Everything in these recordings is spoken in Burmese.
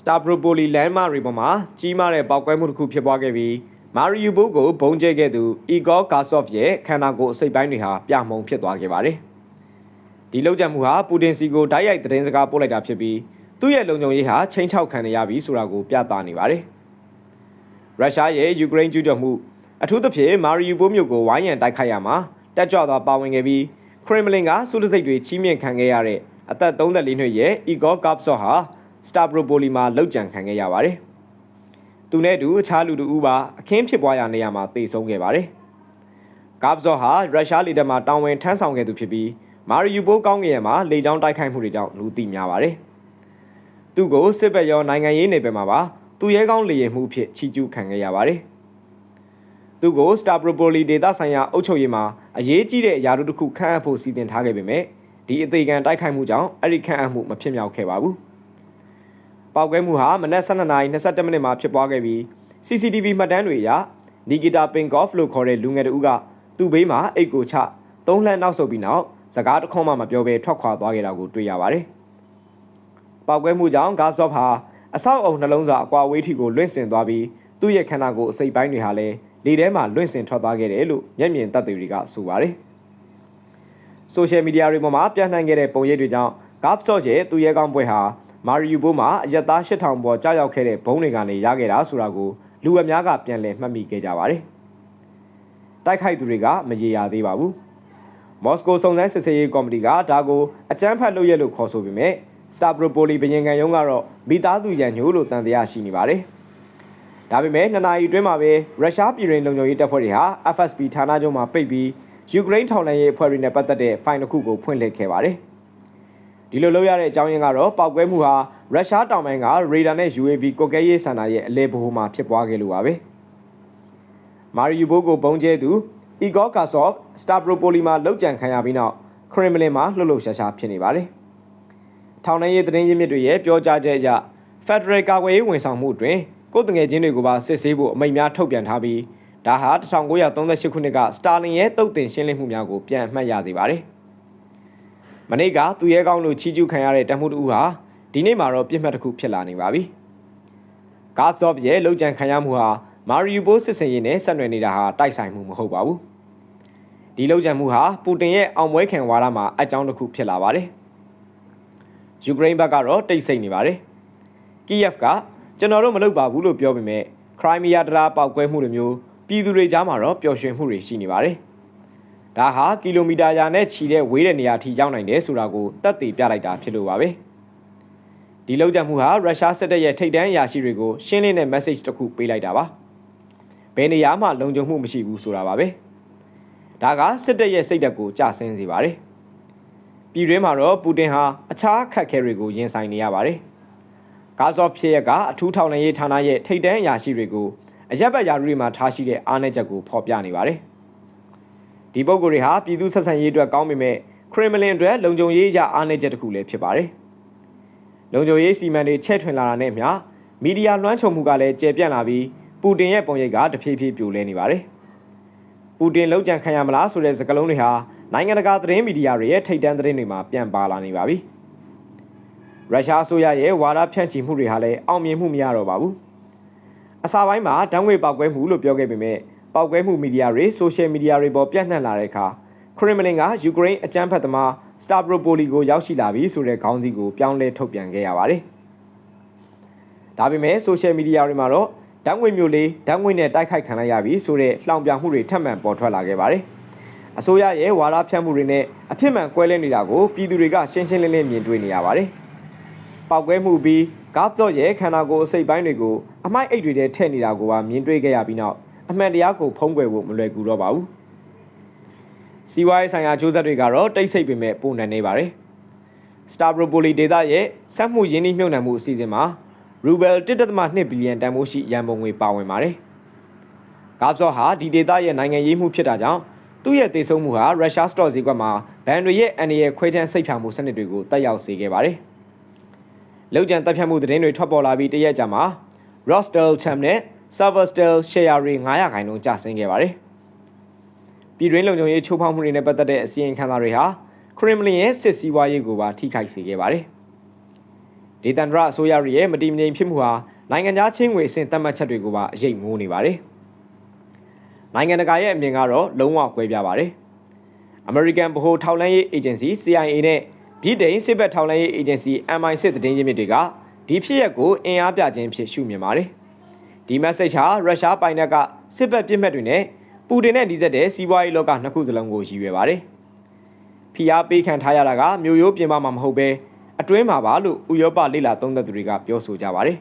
စတာဘရိုပိုလီလမ်းမတွေပေါ်မှာကြီးမားတဲ့ပောက်ကွဲမှုတစ်ခုဖြစ်ပွားခဲ့ပြီးမာရီယူဘိုကိုဘုံကျဲခဲ့သူအီဂေါကာဆော့ဖ်ရဲ့ခန္ဓာကိုယ်အစိတ်ပိုင်းတွေဟာပြမှုံဖြစ်သွားခဲ့ပါတယ်။ဒီလောက်ကျမှုဟာပူတင်စီကိုဓာတ်ရိုက်သတင်းစကားပို့လိုက်တာဖြစ်ပြီးသူ့ရဲ့လုံခြုံရေးဟာချိန်ချောက်ခံရပြီဆိုတာကိုပြသနေပါတယ်။ရုရှားရဲ့ယူကရိန်းကျူးကျော်မှုအထူးသဖြင့်မာရီယူဘိုမြို့ကိုဝိုင်းရန်တိုက်ခိုက်ရမှာတက်ကြွစွာပါဝင်ခဲ့ပြီးခရမ်မလင်ကစုတစိတ်တွေချီးမြှင့်ခံခဲ့ရတဲ့အသက်34နှစ်ရဲ့အီဂေါကာဆော့ဟာ စတာဘရိုပိုလီမှာလောက်ကျန်ခံခဲ့ရပါတယ်။သူနဲ့အတူအခြားလူတို့ပါအခင်းဖြစ်ပွားရာနေရာမှာတေဆုံးခဲ့ပါတယ်။ကာ့ဘ်ဇော့ဟာရုရှားလေတပ်မှတောင်းဝင်ထမ်းဆောင်ခဲ့သူဖြစ်ပြီးမာရီယူဘိုကောင်းငယ်မှာလေကြောင်းတိုက်ခိုက်မှုတွေကြောင့်လူသိများပါတယ်။သူ့ကိုစစ်ဘက်ရောနိုင်ငံရေးနယ်ပယ်မှာပါသူရဲကောင်းလေရင်မှုဖြစ်ချီကျူးခံခဲ့ရပါတယ်။သူ့ကိုစတာဘရိုပိုလီဒေတာဆိုင်ရာအုပ်ချုပ်ရေးမှာအရေးကြီးတဲ့အရာတို့တစ်ခုခန့်အပ်ဖို့စီစဉ်ထားခဲ့ပေမဲ့ဒီအသေးခံတိုက်ခိုက်မှုကြောင့်အဲ့ဒီခန့်အပ်မှုမဖြစ်မြောက်ခဲ့ပါဘူး။ ပောက်ကွဲမှုဟာမနက်12:22မိနစ်မှာဖြစ်ပွားခဲ့ပြီး CCTV မှတ်တမ်းတွေအရနီဂီတာပင်ကော့ဖ်လို့ခေါ်တဲ့လူငယ်တဦးကသူ့ဘေးမှာအိတ်ကိုချသုံးလှမ်းနောက်ဆုတ်ပြီးနောက်စကားတစ်ခွန်းမှမပြောဘဲထွက်ခွာသွားခဲ့တာကိုတွေ့ရပါတယ်။ပောက်ကွဲမှုကြောင့်ဂါဇော့ဟာအဆောက်အုံနှလုံးစာအကွာဝေးထိကိုလွင့်စင်သွားပြီးသူ့ရဲ့ခန္ဓာကိုယ်အစိတ်ပိုင်းတွေဟာလည်းလေထဲမှာလွင့်စင်ထွက်သွားခဲ့တယ်လို့မျက်မြင်သက်သေတွေကဆိုပါတယ်။ဆိုရှယ်မီဒီယာတွေပေါ်မှာပြန့်နှံ့ခဲ့တဲ့ပုံရိပ်တွေကြောင့်ဂါ့ဆော့ရဲ့သူရဲကောင်းပွဲဟာ မာရီယူဘိုမှာအရက်သား8000ပေါ်ကြားရောက်ခဲ့တဲ့ဘုံတွေကနေရခဲ့တာဆိုတာကိုလူအများကပြန်လည်မှတ်မိခဲ့ကြပါတယ်။တိုက်ခိုက်သူတွေကမရေရာသေးပါဘူး။မော်စကိုစုံစမ်းစစ်ဆေးရေးကော်မတီကဒါကိုအကြမ်းဖက်လုပ်ရက်လို့ခေါ်ဆိုပေမဲ့စတာဘရိုပိုလီဘရင်ခံရုံးကတော့မိသားစုရန်ညို့လို့တန်တရားရှိနေပါတယ်။ဒါပေမဲ့နှစ်နာရီအတွင်းမှာပဲရုရှားပြည်ရင်လုံခြုံရေးတပ်ဖွဲ့တွေဟာ FSB ဌာနချုပ်မှာပိတ်ပြီးယူကရိန်းထောက်လှမ်းရေးအဖွဲ့တွေနဲ့ပတ်သက်တဲ့ဖိုင်တစ်ခုကိုဖွင့်လှစ်ခဲ့ပါတယ်။ ဒီလိုလုပ်ရတဲ့အကြောင်းရင်းကတော့ပောက်ကွဲမှုဟာရုရှားတောင်ပိုင်းကရေဒါနဲ့ UAV ကိုကဲရေးစင်တာရဲ့အလဲဗဟိုမှာဖြစ်ပွားခဲ့လို့ပါပဲမာရီယူဘိုကိုပုံကျဲသူအီဂေါကာဆော့စတာဘရိုပိုလီမှာလောက်ကျန်ခံရပြီးနောက်ခရမ်မလင်မှာလှုပ်လှုပ်ရှားရှားဖြစ်နေပါတယ်ထောင်နှင်းရေးသတင်းရင်းမြစ်တွေရဲ့ပြောကြားချက်အရဖက်ဒရယ်ကာကွယ်ရေးဝန်ဆောင်မှုအတွင်းကိုယ်တငယ်ချင်းတွေကိုပါစစ်ဆေးဖို့အမိန့်များထုတ်ပြန်ထားပြီးဒါဟာ1938ခုနှစ်ကစတာလင်ရဲ့တုတ်တင်ရှင်းလင်းမှုများကိုပြန်အမှတ်ရစေပါတယ်။ မနေ့ကသူရဲကောင်းလို့ချီးကျူးခံရတဲ့တမှုတူဟာဒီနေ့မှာတော့ပြစ်မှတ်တစ်ခုဖြစ်လာနေပါပြီ။ကာ့ဆော့ဖ်ရဲ့လုံခြံခံရမှုဟာမာရီယူဘိုစစ်စင်ရေးနဲ့ဆက်နွယ်နေတာဟာတိုက်ဆိုင်မှုမဟုတ်ပါဘူး။ဒီလုံခြံမှုဟာပူတင်ရဲ့အောင်ပွဲခံဝါဒမှာအကြောင်းတစ်ခုဖြစ်လာပါတယ်။ယူကရိန်းဘက်ကတော့တိတ်ဆိတ်နေပါတယ်။ကီယက်ဖ်ကကျွန်တော်တို့မလုပ်ပါဘူးလို့ပြောပေမဲ့ခရိုင်းမီးယားတရာပောက်ကွဲမှုလိုမျိုးပြည်သူတွေကြားမှာတော့ပျော်ရွှင်မှုတွေရှိနေပါတယ်။ ဒါဟာကီလိုမီတာရာနဲ့ချီတဲ့ဝေးတဲ့နေရာထိရောက်နိုင်တယ်ဆိုတာကိုသက်သေပြလိုက်တာဖြစ်လို့ပါပဲဒီလောက်ကြမှုဟာရုရှားစစ်တပ်ရဲ့ထိပ်တန်းအရာရှိတွေကိုရှင်းလင်းတဲ့ message တစ်ခုပေးလိုက်တာပါဘယ်နေရာမှလုံခြုံမှုမရှိဘူးဆိုတာပါပဲဒါကစစ်တပ်ရဲ့စိတ်ဓာတ်ကိုကြဆင်းစေပါတယ်ပြည်တွင်းမှာတော့ပူတင်ဟာအခြားခက်ခဲတွေကိုရင်ဆိုင်နေရပါတယ်ဂါဇော့ဖြစ်ရက်ကအထူးထောက်လှမ်းရေးဌာနရဲ့ထိပ်တန်းအရာရှိတွေကိုအရက်ဘတ်ယာရုတွေမှာထားရှိတဲ့အားနည်းချက်ကိုဖော်ပြနေပါတယ်။ ဒီပုဂ္ဂိုလ်တွေဟာပြည်သူဆက်ဆံရေးအတွက်ကောင်းပေမဲ့ခရမ်မလင်အတွက်လုံခြုံရေးအရအားနည်းချက်တစ်ခုလည်းဖြစ်ပါတယ်။လုံခြုံရေးစီမံတွေချဲ့ထွင်လာတာနဲ့မျှမီဒီယာလွှမ်းခြုံမှုကလည်းကျေပြန့်လာပြီးပူတင်ရဲ့ပုံရိပ်ကတဖြည်းဖြည်းပြိုလဲနေပါတယ်။ပူတင်လုံခြံခံရမလားဆိုတဲ့စကားလုံးတွေဟာနိုင်ငံတကာသတင်းမီဒီယာတွေရဲ့ထိပ်တန်းသတင်းတွေမှာပြန်ပါလာနေပါပြီ။ရုရှားအစိုးရရဲ့ဝါဒဖြန့်ချီမှုတွေဟာလည်းအောင်မြင်မှုမရတော့ပါဘူး။အစာပိုင်းမှာတန်းငွေပောက်ကွဲမှုလို့ပြောခဲ့ပေမဲ့ ပောက်ကွဲမှုမီဒီယာတွေဆိုရှယ်မီဒီယာတွေပေါ်ပြန့်နှံ့လာတဲ့အခါခရမ်မလင်ကယူကရိန်းအကြမ်းဖက်သမားစတာဘရိုပိုလီကိုရောက်ရှိလာပြီဆိုတဲ့ခေါင်းစည်းကိုပြောင်းလဲထုတ်ပြန်ခဲ့ရပါတယ်။ဒါပေမဲ့ဆိုရှယ်မီဒီယာတွေမှာတော့ဓာတ်ငွေမျိုးလေးဓာတ်ငွေနဲ့တိုက်ခိုက်ခံလိုက်ရပြီဆိုတဲ့လှောင်ပြောင်မှုတွေထပ်မံပေါ်ထွက်လာခဲ့ပါတယ်။အစိုးရရဲ့ဝါဒဖြန့်မှုတွေနဲ့အဖြစ်မှန်ကွဲလဲနေတာကိုပြည်သူတွေကရှင်းရှင်းလင်းလင်းမြင်တွေ့နေရပါတယ်။ပောက်ကွဲမှုပြီးဂါ့ဆော့ရဲ့ခန္ဓာကိုယ်အစိတ်ပိုင်းတွေကိုအမိုက်အိတ်တွေထဲထည့်နေတာကိုပါမြင်တွေ့ခဲ့ရပြီးနောက် အမှန်တရားကိုဖုံးကွယ်ဖို့မလွယ်ကူတော့ပါဘူး။စီးပွားရေးဆိုင်ရာစ조사တွေကတော့တိတ်ဆိတ်ပေမဲ့ပုံနံနေပါတယ်။ Stavropoli ဒေသရဲ့စက်မှုရင်းနှီးမြှုပ်နှံမှုအစီအစဉ်မှာရူဘယ်1.2ဘီလီယံတန်ဖိုးရှိရန်ပုံငွေပါဝင်ပါတယ်။ကာဆော့ဟာဒီဒေသရဲ့နိုင်ငံရေးမှုဖြစ်တာကြောင့်သူ့ရဲ့တည်ဆုံမှုဟာရုရှားစတော့ဈေးကွက်မှာဘန်တွေရဲ့အန်ဒီရဲ့ခွဲခြမ်းစိတ်ဖြာမှုစနစ်တွေကိုတက်ရောက်စေခဲ့ပါတယ်။လောက်ကျန်တပ်ဖြတ်မှုသတင်းတွေထွက်ပေါ်လာပြီးတရက်ကြာမှာ Rostel Cham နဲ့ Serverstel share တွေ900ခိုင်နှုန်းကျဆင်းခဲ့ပါတယ်။ပြည်တွင်းလုံခြုံရေးချိုးဖောက်မှုတွေနဲ့ပတ်သက်တဲ့အစီရင်ခံစာတွေဟာခရမ်မလင်ရဲ့စစ်စည်းဝါးရေးကိုပါထိခိုက်စေခဲ့ပါတယ်။ဒီဒေသန္တရအစိုးရရဲ့မတည်မငြိမ်ဖြစ်မှုဟာနိုင်ငံခြားချင်းငွေအဆင့်သတ်မှတ်ချက်တွေကိုပါအရေးမိုးနေပါတယ်။နိုင်ငံတကာရဲ့အမြင်ကတော့လုံးဝကွဲပြားပါတယ်။ American ဗဟိုထောက်လှမ်းရေး agency CIA နဲ့ဗြိတိန်စစ်ဘက်ထောက်လှမ်းရေး agency MI6 သတင်းရင်းမြစ်တွေကဒီဖြစ်ရပ်ကိုအင်အားပြခြင်းဖြစ်ရှုမြင်ပါတယ်။ ဒီ message ဟာရုရှားပိုင်နက်ကစစ်ဘက်ပြစ်မှတ်တွေနဲ့ပူတင်နဲ့နှီးစပ်တဲ့စီးပွားရေးလောကနှစ်ခုစလုံးကိုရည်ရွယ်ပါတယ်။ဖိအားပေးခံထားရတာကမျိုးရိုးပြင်ပမှာမဟုတ်ဘဲအတွင်းမှာပါလို့ဥရောပလေလာသုံးသက်သူတွေကပြောဆိုကြပါတယ်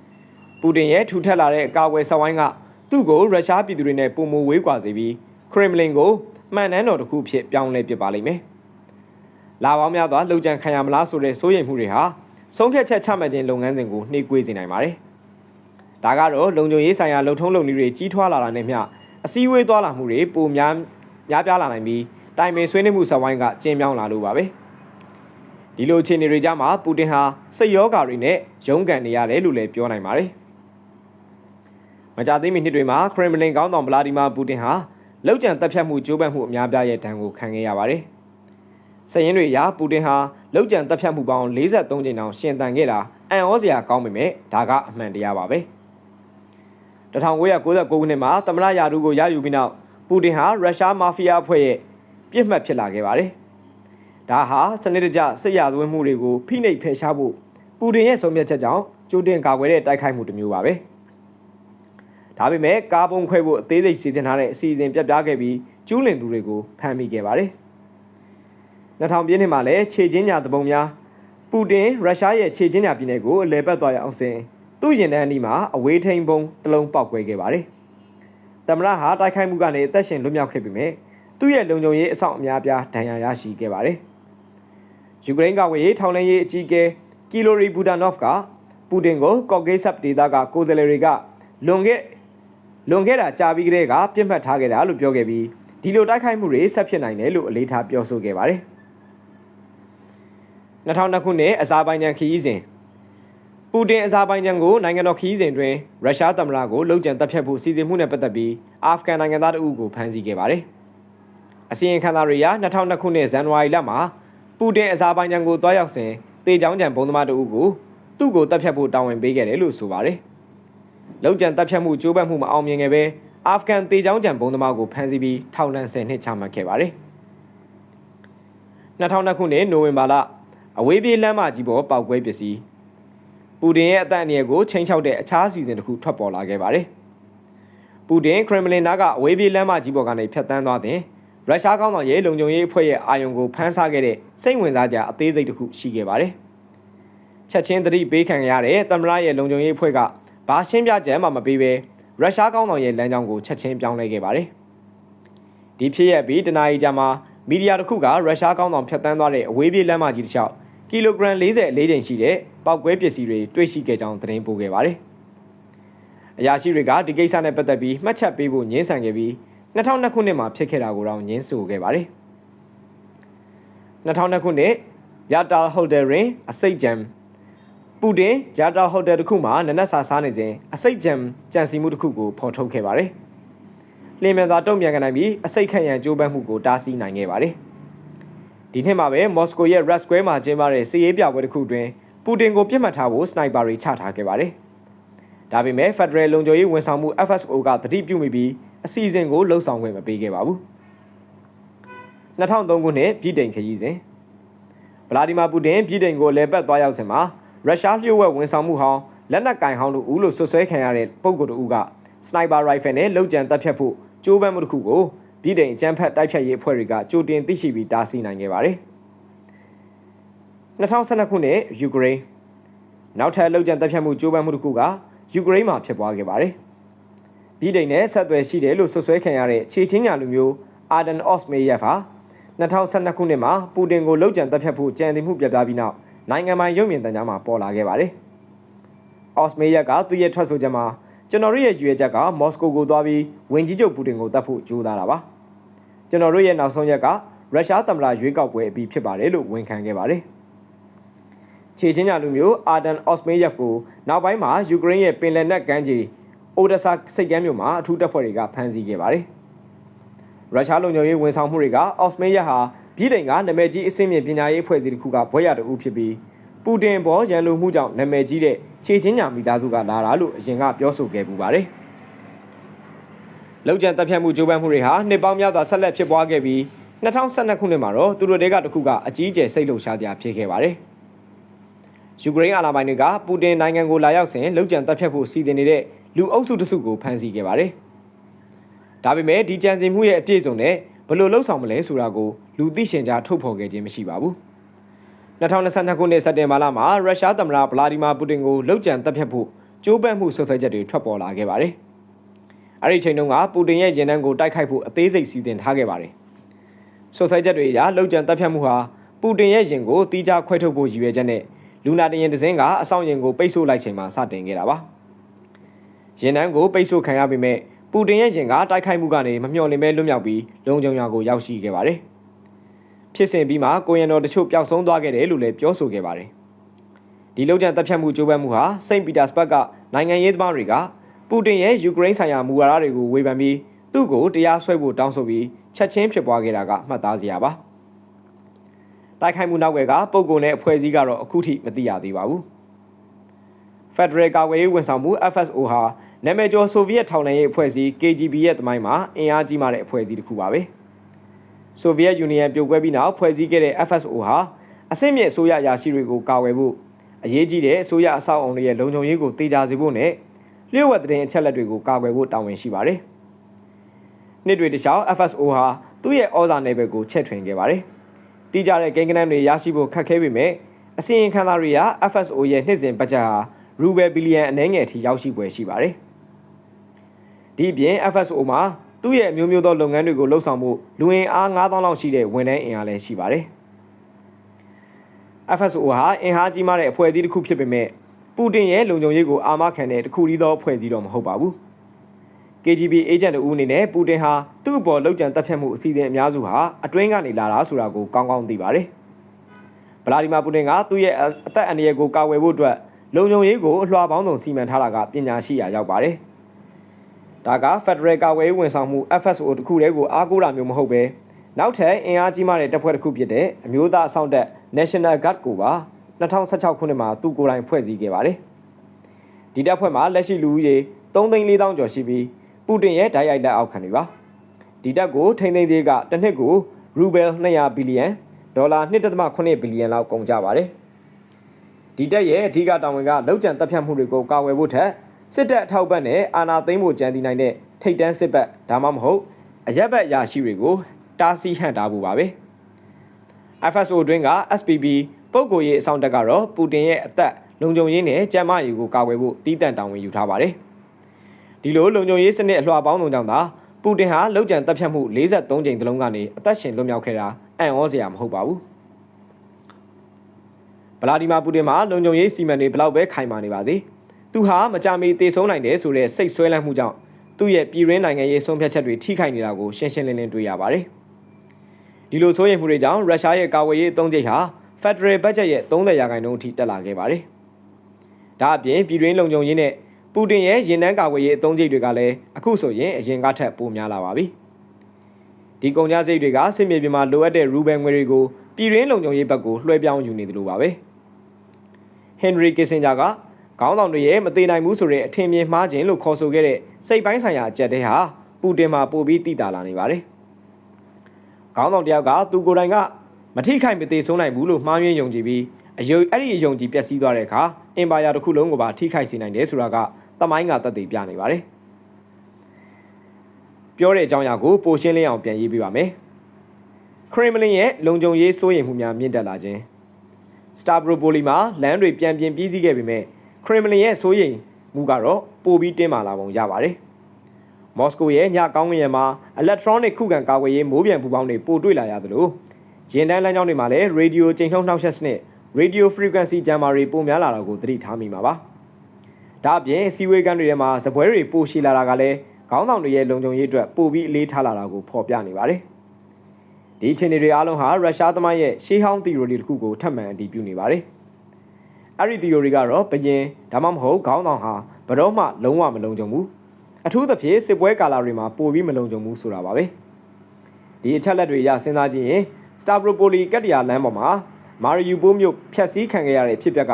။ပူတင်ရဲ့ထူထပ်လာတဲ့အကာအကွယ်ဆောက်ဝိုင်းကသူ့ကိုရုရှားပြည်သူတွေနဲ့ပုံမဝေးကွာစေပြီးခရမ်လင်ကိုမှန်တမ်းတော်တစ်ခုဖြစ်ပြောင်းလဲပစ်ပါလိမ့်မယ်။လာပေါင်းများစွာလှုပ်ကြံခံရမလားဆိုတဲ့စိုးရိမ်မှုတွေဟာဆုံးဖြတ်ချက်ချမှတ်ခြင်းလုပ်ငန်းစဉ်ကိုနှေးကွေးစေနိုင်ပါတယ်။ ဒါကတော့လုံခြုံရေးဆိုင်ရာလှုပ်ထုံးလုပ်နည်းတွေကြီးထွားလာတာနဲ့မျှအစည်းအဝေးသွားလာမှုတွေပိုများများပြားလာနိုင်ပြီးတိုင်ပင်ဆွေးနွေးမှုဆက်ဝိုင်းကကျင်းပြောင်းလာလို့ပါပဲ။ဒီလိုအခြေအနေတွေကြားမှာပူတင်ဟာစိတ်ရောဂါတွေနဲ့ရုန်းကန်နေရတယ်လို့လည်းပြောနိုင်ပါတယ်။မကြသေးမီနှစ်တွေမှာခရမ်မလင်ခေါင်းဆောင်ဗလာဒီမာပူတင်ဟာလောက်ကျန်တပ်ဖြတ်မှုကြိုးပမ်းမှုအများပြားရဲ့ဒဏ်ကိုခံခဲ့ရပါတယ်။စည်ရင်းတွေအရပူတင်ဟာလောက်ကျန်တပ်ဖြတ်မှုပေါင်း43ကြိမ်တောင်ရှင်တန်ခဲ့တာအံ့ဩစရာကောင်းပေမဲ့ဒါကအမှန်တရားပါပဲ။ 1999ခုနှစ်မှာသမ္မတရာထူးကိုရယူပြီးနောက်ပူတင်ဟာရုရှားမာဖီးယားအဖွဲ့ရဲ့ပြစ်မှတ်ဖြစ်လာခဲ့ပါတယ်။ဒါဟာစနစ်တကျစစ်ရာဇဝတ်မှုတွေကိုဖိနှိပ်ဖယ်ရှားဖို့ပူတင်ရဲ့ဆုံးဖြတ်ချက်ကြောင့်ကြိုတင်ကာကွယ်တဲ့တိုက်ခိုက်မှုတစ်မျိုးပါပဲ။ဒါပေမဲ့ကားပုံခွဲဖို့အသေးစိတ်စီစဉ်ထားတဲ့အစီအစဉ်ပြတ်ပြားခဲ့ပြီးကျူးလွန်သူတွေကိုဖမ်းမိခဲ့ပါတယ်။2000ပြည့်နှစ်မှာလည်းခြေချင်းညာတပုံများပူတင်ရုရှားရဲ့ခြေချင်းညာပြည်နယ်ကိုအလဲပတ်သွားရအောင်စဉ် သူ့ရင်တန်းအနီးမှာအဝေးထိန်ပုံတစ်လုံးပောက်ကွဲခဲ့ပါတယ်။တမရဟာတိုက်ခိုက်မှုကနေအသက်ရှင်လွတ်မြောက်ခဲ့ပေမဲ့သူ့ရဲ့လုံခြုံရေးအဆောက်အများပြားဒဏ်ရာရရှိခဲ့ပါတယ်။ယူကရိန်းကဝေးထောင်လှမ်းရေးအကြီးအကဲကီလိုရီဘူဒန်နော့ဖ်ကပူတင်ကိုကော့ဂေးဆပ်ဒေသကကိုယ်စားလှယ်တွေကလွန်ခဲ့လွန်ခဲ့တာကြာပြီးကတည်းကပြစ်မှတ်ထားခဲ့တာလို့ပြောခဲ့ပြီးဒီလိုတိုက်ခိုက်မှုတွေဆက်ဖြစ်နိုင်တယ်လို့အလေးထားပြောဆိုခဲ့ပါတယ်။2002ခုနှစ်အဇာဘိုင်ဂျန်ခရီးစဉ်ပူ တင်အဇာဘိုင်ဂျန်ကိုနိုင်ငံတော်ခရီးစဉ်တွင်ရုရှားသမ္မတကိုလုံခြံတပ်ဖြတ်ဖို့စီစဉ်မှုနဲ့ပတ်သက်ပြီးအာဖဂန်နိုင်ငံသားတအုပ်ကိုဖမ်းဆီးခဲ့ပါတယ်။အစီရင်ခံစာတွေအရ2002ခုနှစ်ဇန်နဝါရီလမှာပူတင်အဇာဘိုင်ဂျန်ကိုတွားရောက်စဉ်တေချောင်းကျန်ဘုံသမားတအုပ်ကိုသူ့ကိုတပ်ဖြတ်ဖို့တာဝန်ပေးခဲ့တယ်လို့ဆိုပါတယ်။လုံခြံတပ်ဖြတ်မှုကြိုးပမ်းမှုမအောင်မြင်ခဲ့ပဲအာဖဂန်တေချောင်းကျန်ဘုံသမားကိုဖမ်းဆီးပြီးထောင်ဒဏ်10နှစ်ချမှတ်ခဲ့ပါတယ်။2002ခုနှစ်နိုဝင်ဘာလအဝေးပြေးလမ်းမကြီးပေါ်ပောက်ကွဲပစ္စည်း ပူတင်ရဲ့အသက်အန္တရာယ်ကိုချိန်ချောက်တဲ့အခြားအစီအစဉ်တစ်ခုထွက်ပေါ်လာခဲ့ပါတယ်။ပူတင်ခရမ်လင်နာကအဝေးပြေးလမ်းမကြီးပေါ်ကနေဖြတ်တန်းသွားတဲ့ရုရှားကောင်းဆောင်ရဲ့လုံခြုံရေးအဖွဲ့ရဲ့အာယုံကိုဖမ်းဆားခဲ့တဲ့စိတ်ဝင်စားကြအသေးစိတ်တစ်ခုရှိခဲ့ပါတယ်။ချက်ချင်းသတိပေးခံရတဲ့သမ္မတရဲ့လုံခြုံရေးအဖွဲ့ကဘာရှင်းပြချက်မှမပေးဘဲရုရှားကောင်းဆောင်ရဲ့လမ်းကြောင်းကိုချက်ချင်းပြောင်းလဲခဲ့ပါတယ်။ဒီဖြစ်ရပ်ပြီးတနအီကြာမှာမီဒီယာတစ်ခုကရုရှားကောင်းဆောင်ဖြတ်တန်းသွားတဲ့အဝေးပြေးလမ်းမကြီးတစ်လျှောက်ကီလိုဂရမ်44ချိန်ရှိတဲ့ ပောက်ကွဲပစ္စည်းတွေတွေ့ရှိခဲ့ကြောင်းသတင်းပို့ခဲ့ပါတယ်။အရာရှိတွေကဒီကိစ္စနဲ့ပတ်သက်ပြီးမှတ်ချက်ပေးဖို့ညှင်းဆန်ခဲ့ပြီး2002ခုနှစ်မှာဖြစ်ခဲ့တာကိုတော့ညှင်းဆိုခဲ့ပါတယ်။2002ခုနှစ်ယာတာဟိုတယ်တွင်အစိတ်ဂျမ်ပူတင်ယာတာဟိုတယ်တစ်ခုမှာနနက်စာစားနေစဉ်အစိတ်ဂျမ်ကြံစီမှုတစ်ခုကိုဖော်ထုတ်ခဲ့ပါတယ်။လင်းမြန်စွာတုံ့ပြန်ခဲ့နိုင်ပြီးအစိတ်ခန့်ရန်ကြိုးပမ်းမှုကိုတားဆီးနိုင်ခဲ့ပါတယ်။ဒီနှစ်မှာပဲမော်စကိုရဲ့ Red Square မှာကျင်းပတဲ့စီးရေးပြပွဲတစ်ခုတွင် ပူတင်ကိုပြစ်မှတ်ထားဖို့စနိုက်ပါတွေချထားခဲ့ပါတယ်။ဒါပေမဲ့ Federal လုံခြုံရေးဝန်ဆောင်မှု FSO ကတတိပြုမိပြီးအစီအစဉ်ကိုလှုပ်ဆောင်ခွင့်မပေးခဲ့ပါဘူး။2003ခုနှစ်ပြည်တိန်ခရီးစဉ်ဗလာဒီမာပူတင်ပြည်တိန်ကိုလဲပတ်သွားရောက်စဉ်မှာရုရှားလျှို့ဝှက်ဝန်ဆောင်မှုဟောင်းလက်နက်ကင်ဟောင်းတို့ဦးလို့ဆွဆွဲခံရတဲ့ပုံကိုယ်တို့ကစနိုက်ပါရိုင်ဖယ်နဲ့လုံခြံတပ်ဖြတ်ဖို့ကြိုးပမ်းမှုတစ်ခုကိုပြည်တိုင်အကြမ်းဖက်တိုက်ဖြတ်ရေးအဖွဲ့တွေကကြိုတင်သိရှိပြီးတားဆီးနိုင်ခဲ့ပါတယ်။ 2012ခုနှစ်ယူကရိန်းနောက်ထပ်လှုပ်ကြံတပ်ဖြတ်မှုကြိုးပမ်းမှုတစ်ခုကယူကရိန်းမှာဖြစ်ပွားခဲ့ပါတယ်။ပြည်တိုင်နဲ့ဆက်သွယ်ရှိတယ်လို့ဆွဆွဲခံရတဲ့ခြေချင်းညာလူမျိုးအာဒန်အော့စ်မေယက်ဟာ2012ခုနှစ်မှာပူတင်ကိုလှုပ်ကြံတပ်ဖြတ်ဖို့ကြံတင်မှုပြပြပြီးနောက်နိုင်ငံပိုင်ရုပ်မြင်သံကြားမှာပေါ်လာခဲ့ပါတယ်။အော့စ်မေယက်ကသူ့ရဲ့ထွက်ဆိုချက်မှာကျွန်တော်တို့ရဲ့ရွေးချက်ကမော်စကိုကိုသွားပြီးဝင်ကြီးချုပ်ပူတင်ကိုတတ်ဖို့ကြိုးစားတာပါ။ကျွန်တော်တို့ရဲ့နောက်ဆုံးရက်ကရုရှားသမ္မတရွေးကောက်ပွဲအပြီးဖြစ်ပါတယ်လို့ဝန်ခံခဲ့ပါတယ်။ ခြေချင်းညာလူမျိုးအာဒန်အော့စမေယက်ကိုနောက်ပိုင်းမှာယူကရိန်းရဲ့ပင်လယ်နက်ကမ်းခြေအိုဒဆာစိတ်ကမ်းမြို့မှာအထူးတပ်ဖွဲ့တွေကဖမ်းဆီးခဲ့ပါတယ်။ရုရှားလုံခြုံရေးဝန်ဆောင်မှုတွေကအော့စမေယက်ဟာပြည်တိုင်ကနာမည်ကြီးအဆင့်မြင့်ပညာရေးအဖွဲ့အစည်းတစ်ခုကဘွဲ့ရတူဖြစ်ပြီးပပူတင်ပေါ်ရန်လိုမှုကြောင့်နာမည်ကြီးတဲ့ခြေချင်းညာမိသားစုကလာတာလို့အရင်ကပြောဆိုခဲ့ပူပါတယ်။လောက်ကျန်တပ်ဖြတ်မှုကြိုးပမ်းမှုတွေဟာနှစ်ပေါင်းများစွာဆက်လက်ဖြစ်ပွားခဲ့ပြီး2012ခုနှစ်မှာတော့သူတို့တွေကတစ်ခုကအကြီးအကျယ်စိတ်လှုပ်ရှားကြဖြစ်ခဲ့ပါတယ်။ ယူကရိန်းအာဏာပိုင်တွေကပူတင်နိုင်ငံကိုလာရောက်စဉ်လောက်ကျန်တပ်ဖြတ်ဖို့စီစဉ်နေတဲ့လူအုပ်စုတစုကိုဖမ်းဆီးခဲ့ပါတယ်။ဒါပေမဲ့ဒီကြံစည်မှုရဲ့အပြည့်စုံနဲ့ဘယ်လိုလှုပ်ဆောင်မလဲဆိုတာကိုလူသိရှင်ကြားထုတ်ဖော်ခဲ့ခြင်းမရှိပါဘူး။2022ခုနှစ်စက်တင်ဘာလမှာရုရှားသမ္မတဗလာဒီမာပူတင်ကိုလောက်ကျန်တပ်ဖြတ်ဖို့ကြိုးပမ်းမှုဆွဆွဲချက်တွေထွက်ပေါ်လာခဲ့ပါတယ်။အဲဒီချိန်တုန်းကပူတင်ရဲ့ရင်နှန်းကိုတိုက်ခိုက်ဖို့အသေးစိတ်စီစဉ်ထားခဲ့ပါတယ်။ဆွဆွဲချက်တွေအရလောက်ကျန်တပ်ဖြတ်မှုဟာပူတင်ရဲ့ရင်ကိုတီးခြားခွဲထုတ်ဖို့ရည်ရွယ်ချက်နဲ့ လူနာတရင်တစင်းကအဆောင်ရင်ကိုပိတ်ဆို့လိုက်ချိန်မှာစတင်ခဲ့တာပါ။ရင်နှန်းကိုပိတ်ဆို့ခံရပေမဲ့ပူတင်ရဲ့ရင်ကတိုက်ခိုက်မှုကနေမမျှော်လင့်ပဲလွတ်မြောက်ပြီးလုံခြုံရာကိုရောက်ရှိခဲ့ပါတယ်။ဖြစ်စဉ်ပြီးမှကိုရန်တော်တချို့ပျောက်ဆုံးသွားခဲ့တယ်လို့လည်းပြောဆိုခဲ့ပါတယ်။ဒီလုံခြံတပ်ဖြတ်မှုကြိုးပမ်းမှုဟာစိန့်ပီတာစဘတ်ကနိုင်ငံရေးသမားတွေကပူတင်ရဲ့ယူကရိန်းဆိုင်ရာမူဝါဒတွေကိုဝေဖန်ပြီးသူ့ကိုတရားစွဲဖို့တောင်းဆိုပြီးချက်ချင်းဖြစ်ပွားခဲ့တာကမှတ်သားစရာပါ။ တိုက်ခိုက်မှုနောက်ွယ်ကပုံကုန်နဲ့အဖွဲ့အစည်းကတော့အခုထိမသိရသေးပါဘူး။ Federal ကာကွယ်ရေးဝန်ဆောင်မှု FSO ဟာနာမည်ကျော်ဆိုဗီယက်ထောင်လှမ်းရေးအဖွဲ့အစည်း KGB ရဲ့တမိုင်းမှာအင်အားကြီးမားတဲ့အဖွဲ့အစည်းတစ်ခုပါပဲ။ဆိုဗီယက်ယူနီယံပြိုကွဲပြီးနောက်ဖွဲ့စည်းခဲ့တဲ့ FSO ဟာအဆင့်မြင့်အစိုးရရာရှိတွေကိုကာကွယ်ဖို့အရေးကြီးတဲ့အစိုးရအဆောက်အအုံတွေရဲ့လုံခြုံရေးကိုတေချာစေဖို့နဲ့လျှို့ဝှက်တဲ့အချက်လက်တွေကိုကာကွယ်ဖို့တာဝန်ရှိပါတယ်။နှစ်တွေတခြား FSO ဟာသူ့ရဲ့ဩဇာနယ်ပယ်ကိုချက်ထွင်ခဲ့ပါတယ်။ တိကျတဲ့ကိန်းဂဏန်းတွေရရှိဖို့ခက်ခဲပေမဲ့အစီရင်ခံစာတွေက FSO ရဲ့နှစ်စဉ်ဘတ်ဂျက်ဟာရူဘယ်ဘီလီယံအနည်းငယ်အထိရောက်ရှိပွဲရှိပါတယ်။ဒီပြင် FSO မှာသူ့ရဲ့မျိုးမျိုးသောလုပ်ငန်းတွေကိုလှုပ်ဆောင်မှုလူဝင်အား9000လောက်ရှိတဲ့ဝန်ထမ်းအင်အားလည်းရှိပါတယ်။ FSO ဟာအင်အားကြီးမားတဲ့အဖွဲ့အစည်းတစ်ခုဖြစ်ပေမဲ့ပူတင်ရဲ့လုံခြုံရေးကိုအာမခံတဲ့တစ်ခုတည်းသောအဖွဲ့အစည်းတော့မဟုတ်ပါဘူး။ KGB agent တို့အနေနဲ့ပူတင်ဟာသူ့အပေါ်လောက်ကျန်တပ်ဖြတ်မှုအစီအစဉ်အများစုဟာအတွင်းကနေလာတာဆိုတာကိုကောင်းကောင်းသိပါတယ်။ဗလာဒီမာပူတင်ကသူ့ရဲ့အသက်အန္တရာယ်ကိုကာကွယ်ဖို့အတွက်လုံခြုံရေးကိုအလွှာပေါင်းစုံစီမံထားတာကပညာရှိရာရောက်ပါတယ်။ဒါက Federal ကာကွယ်ရေးဝန်ဆောင်မှု FSO တခုတည်းကိုအားကိုးတာမျိုးမဟုတ်ပဲနောက်ထပ်အင်အားကြီးမားတဲ့တပ်ဖွဲ့တစ်ခုဖြစ်တဲ့အမျိုးသားအဆောင်တပ် National Guard ကိုပါ2016ခုနှစ်မှာသူကိုယ်တိုင်ဖွဲ့စည်းခဲ့ပါတယ်။ဒီတပ်ဖွဲ့မှာလက်ရှိလူဦးရေ3,400ကျော်ရှိပြီး ပူတင်ရဲ့ဓာတ်ရိုက်လက်အောက်ခံတွေပါ။ဒီတပ်ကိုထိန်းသိမ်းသေးကတစ်နှစ်ကိုရူဘယ်200ဘီလီယံဒေါ်လာ1.8ဘီလီယံလောက်ကုန်ကြပါတယ်။ဒီတပ်ရဲ့အဓိကတာဝန်ကလောက်ကျန်တပ်ဖြတ်မှုတွေကိုကာကွယ်ဖို့ထက်စစ်တပ်အထောက်ပံ့နဲ့အာဏာသိမ်းဖို့ကြံတည်နိုင်တဲ့ထိတ်တန်းစစ်ဘက်ဒါမှမဟုတ်အရက်ဘက်ရာရှိတွေကိုတားဆီးဟန့်တာဖို့ပါပဲ FSO တွင်းက SPB ပုတ်ကိုရေးအဆောင်တက်ကတော့ပူတင်ရဲ့အသက်လုံခြုံရေးနဲ့ကျန်းမာရေးကိုကာကွယ်ဖို့တီးတန့်တောင်းဝင်ယူထားပါတယ် ဒီလိုလုံခြုံရေးစနစ်အလှော်ပေါင်းစုံကြောင့်သာပူတင်ဟာလောက်ကျန်တပ်ဖြတ်မှု43ကြိမ်တလုံးကနေအသက်ရှင်လွတ်မြောက်ခဲ့တာအံ့ဩစရာမဟုတ်ပါဘူးဗလာဒီမာပူတင်မှာလုံခြုံရေးစီမံတွေဘလောက်ပဲခိုင်မာနေပါသေး။သူဟာမကြမီတေဆုံးနိုင်တယ်ဆိုတဲ့စိတ်ဆွဲလန့်မှုကြောင့်သူ့ရဲ့ပြည်ရင်းနိုင်ငံရေးဆုံးဖြတ်ချက်တွေထိခိုက်နေတာကိုရှင်းရှင်းလင်းလင်းတွေ့ရပါတယ်။ဒီလိုစိုးရိမ်မှုတွေကြောင့်ရုရှားရဲ့ကာဝေးရေးအသုံးကျိတ်ဟာ Federal Budget ရဲ့30ရာခိုင်နှုန်းအထိတက်လာခဲ့ပါတယ်။ဒါအပြင်ပြည်ရင်းလုံခြုံရေးနဲ့ ပူတင်ရဲ့ရင်နှန်းကာဝေးရေးအသုံးကျိတ်တွေကလည်းအခုဆိုရင်အရင်ကထက်ပိုများလာပါပြီ။ဒီကုန်ကြစိတ်တွေကစစ်မြေပြင်မှာလိုအပ်တဲ့ရူဘယ်ငွေတွေကိုပြည်ရင်းလုံခြုံရေးဘက်ကိုလွှဲပြောင်းယူနေတယ်လို့ပါပဲ။ Henry Kissinger ကခေါင်းဆောင်တွေရဲ့မသေးနိုင်ဘူးဆိုတဲ့အထင်မြင်မှားခြင်းလို့ခေါ်ဆိုခဲ့တဲ့စိတ်ပိုင်းဆိုင်ရာအကြက်တဲဟာပူတင်မှာပိုပြီးတိတာလာနေပါတယ်။ခေါင်းဆောင်တယောက်ကသူကိုယ်တိုင်ကမထိခိုက်မသေးဆုံးနိုင်ဘူးလို့မှားယွင်းယုံကြည်ပြီးအယုံအဲ့ဒီအယုံကြည်ပျက်စီးသွားတဲ့အခါအင်ပါယာတစ်ခုလုံးကိုပါထိခိုက်စေနိုင်တယ်ဆိုတာက တမိုင်းကသက်သေပြနေပါတယ်။ပြောတဲ့အကြောင်းအရာကိုပိုရှင်းလင်းအောင်ပြန်ရေးပြပါမယ်။ခရမလင်ရဲ့လုံခြုံရေးစိုးရိမ်မှုများမြင့်တက်လာခြင်းစတာဘရိုပိုလီမှာလမ်းတွေပြန်ပြင်ပြီးစီးခဲ့ပေမဲ့ခရမလင်ရဲ့စိုးရိမ်မှုကတော့ပိုပြီးတင်းမာလာပုံရပါတယ်။မော်စကိုရဲ့ညကောင်းကင်ယံမှာ electronic ခုခံကာကွယ်ရေးမိုးပြန်ပူပေါင်းတွေပိုတွေ့လာရသလိုဂျင်တန်းလမ်းကြောင်းတွေမှာလည်း radio ချိန်ထုံးနှောက်ယှက်စနစ် radio frequency jammer တွေပိုများလာတာကိုသတိထားမိမှာပါ။ ဒါအပြင်စီဝေးကန်တွေထဲမှာဇပွဲတွေပိုရှိလာတာကလည်းခေါင်းဆောင်တွေရဲ့လုံခြုံရေးအတွက်ပိုပြီးအလေးထားလာတာကိုဖော်ပြနေပါတယ်။ဒီအခြေအနေတွေအားလုံးဟာရုရှားသမိုင်းရဲ့ရှေးဟောင်းသီရိုလီတစ်ခုကိုထပ်မံအတည်ပြုနေပါတယ်။အဲ့ဒီ theory ကတော့ဘယင်ဒါမှမဟုတ်ခေါင်းဆောင်ဟာဘတော့မှလုံးဝမလုံခြုံဘူးအထူးသဖြင့်စစ်ပွဲကာလတွေမှာပိုပြီးမလုံခြုံဘူးဆိုတာပါပဲဒီအချက်လက်တွေရစဉ်းစားကြည့်ရင် Stavropoli ကတ္တရာလမ်းပေါ်မှာမာရီယူပိုးမြို့ဖျက်ဆီးခံခဲ့ရတဲ့ဖြစ်ပျက်က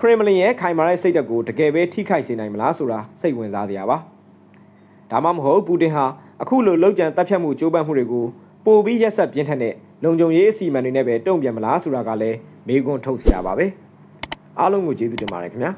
ခရမလင်ရဲ့ခိုင်မာတဲ့စိတ်ဓာတ်ကိုတကယ်ပဲထိခိုက်စေနိုင်မလားဆိုတာစိတ်ဝင်စားစရာပါဒါမှမဟုတ်ပူတင်ဟာအခုလိုလောက်ကျန်တပ်ဖြတ်မှုကြိုးပမ်းမှုတွေကိုပိုပြီးရက်ဆက်ပြင်းထန်တဲ့လုံခြုံရေးအစီအမံတွေနဲ့ပဲတုံ့ပြန်မလားဆိုတာကလည်းမေးခွန်းထုတ်စရာပါပဲအားလုံးကိုကျေးဇူးတင်ပါတယ်ခင်ဗျာ